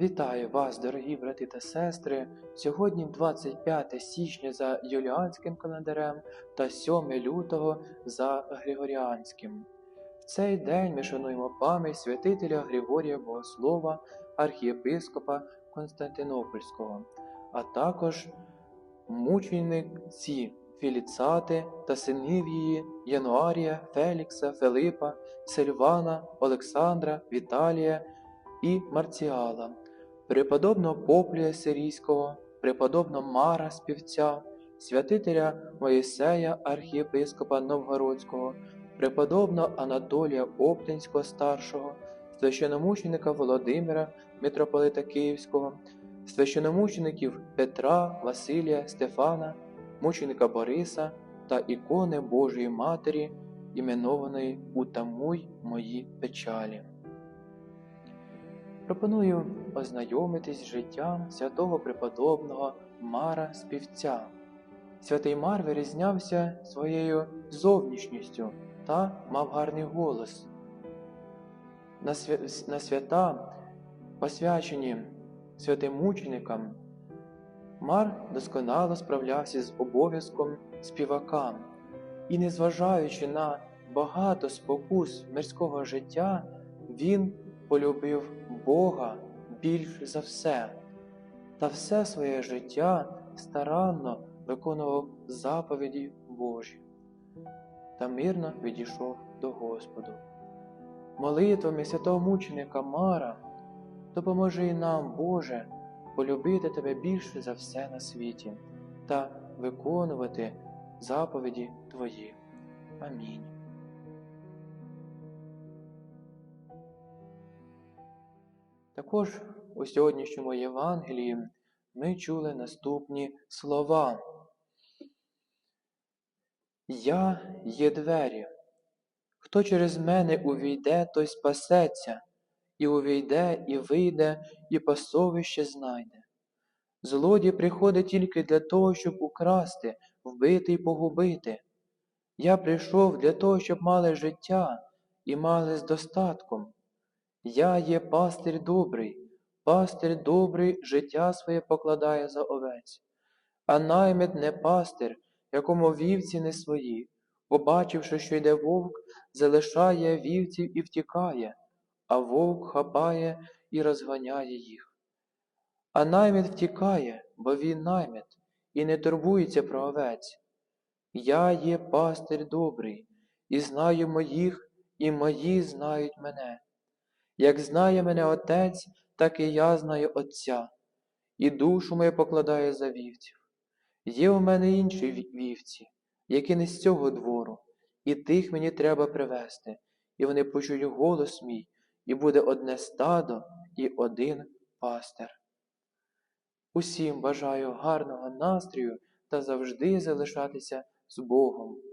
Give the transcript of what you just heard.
Вітаю вас, дорогі брати та сестри. Сьогодні 25 січня за юліанським календарем та 7 лютого за Григоріанським. В цей день ми шануємо пам'ять святителя Григорія Богослова, архієпископа Константинопольського, а також мучениці Філіцати та синів її Януарія, Фелікса, Филипа, Сильвана, Олександра, Віталія і Марціала, преподобного Поплія Сирійського, преподобного Мара Співця, святителя Моїсея, архієпископа Новгородського, преподобного Анатолія Оптинського старшого, священомученика Володимира, митрополита Київського, священомучеників Петра, Василія, Стефана, мученика Бориса та ікони Божої Матері, іменованої Утамуй мої печалі. Пропоную ознайомитись з життям святого преподобного Мара Співця. Святий Мар вирізнявся своєю зовнішністю та мав гарний голос. На, свя... на свята, посвячені святим мученикам, Мар досконало справлявся з обов'язком співака і, незважаючи на багато спокус мирського життя, він полюбив Бога більш за все, та все своє життя старанно виконував заповіді Божі та мирно відійшов до Господу. Молитвами святого мученика Мара допоможи і нам, Боже, полюбити Тебе більше за все на світі та виконувати заповіді Твої. Амінь. Також у сьогоднішньому Євангелії ми чули наступні слова. Я є двері. Хто через мене увійде, той спасеться, і увійде, і вийде, і пасовище знайде. Злодій приходить тільки для того, щоб украсти, вбити і погубити. Я прийшов для того, щоб мали життя і мали з достатком. Я є пастир добрий, пастир добрий життя своє покладає за овець, а наймит не пастир, якому вівці не свої, побачивши, що йде вовк, залишає вівців і втікає, а вовк хапає і розганяє їх. А наймит втікає, бо він наймит, і не турбується про овець. Я є пастир добрий, і знаю моїх, і мої знають мене. Як знає мене Отець, так і я знаю Отця, і душу мою покладаю за вівців. Є у мене інші вівці, які не з цього двору, і тих мені треба привести, і вони почують голос мій, і буде одне стадо і один пастир. Усім бажаю гарного настрою та завжди залишатися з Богом.